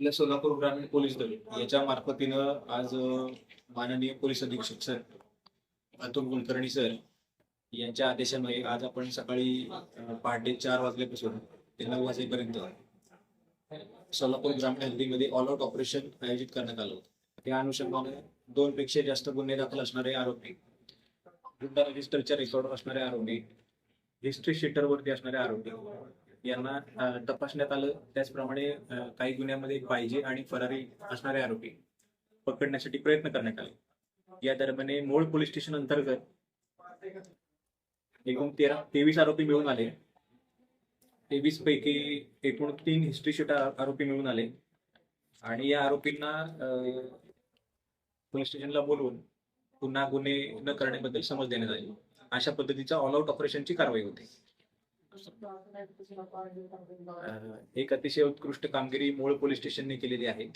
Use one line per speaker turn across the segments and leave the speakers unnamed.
आपल्या सोलापूर ग्रामीण पोलीस दल याच्या मार्फतीनं आज माननीय पोलीस अधीक्षक सर अतुल कुलकर्णी सर यांच्या आदेशामुळे आज आपण सकाळी पहाटे चार वाजल्यापासून ते नऊ वाजेपर्यंत सोलापूर ग्रामीण हद्दीमध्ये ऑल आउट ऑपरेशन आयोजित करण्यात आलं होतं. त्या अनुषंगाने दोन पेक्षा जास्त गुन्हे दाखल असणारे आरोपी गुन्हा रजिस्टरच्या रेकॉर्डवर असणारे आरोपी हिस्ट्री शीटरवरती असणारे आरोपी यांना तपासण्यात आलं. त्याचप्रमाणे काही गुन्ह्यामध्ये पाहिजे आणि फरारी असणारे आरोपी पकडण्यासाठी प्रयत्न करण्यात आले. या दरम्यान मूळ पोलीस स्टेशन अंतर्गत एकूण तेरा तेवीस आरोपी मिळून आले. तेवीस पैकी एकूण तीन हिस्ट्री शीट आरोपी मिळून आले. आणि या आरोपींना पोलीस स्टेशनला बोलवून पुन्हा गुन्हे न करण्याबद्दल समज देण्यात आली. अशा पद्धतीचा ऑल आउट ऑपरेशनची कारवाई होती. एक अतिशय उत्कृष्ट कामगिरी मूळ पोलीस स्टेशनने केलेली आहे.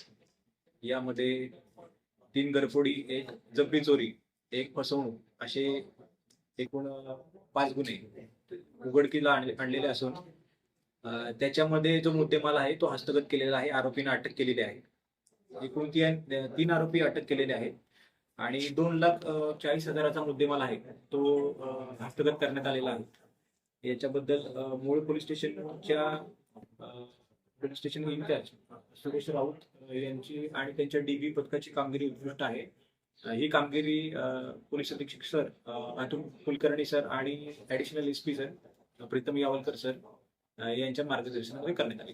यामध्ये तीन गरफोडी एक जबरी चोरी एक फसवणूक असे एकूण पाच गुन्हे उघडकीला आणलेले असून त्याच्यामध्ये जो मुद्देमाल आहे तो हस्तगत केलेला आहे. आरोपींना अटक केलेली आहे. एकूण ती- तीन आरोपी अटक केलेले आहेत. आणि दोन लाख चाळीस हजाराचा मुद्देमाल आहे. तो हस्तगत करण्यात आलेला आहे. याच्याबद्दल मूळ पोलीस स्टेशनच्या police station incharge Suresh Raut यांची आणि त्यांच्या डीबी पथकाची कामगिरी उत्कृष्ट आहे. ही कामगिरी पोलीस अधीक्षक सर अतुल कुलकर्णी सर आणि additional S P sir Pritam Yawalkar sir यांच्या मार्गदर्शनामध्ये करण्यात आली.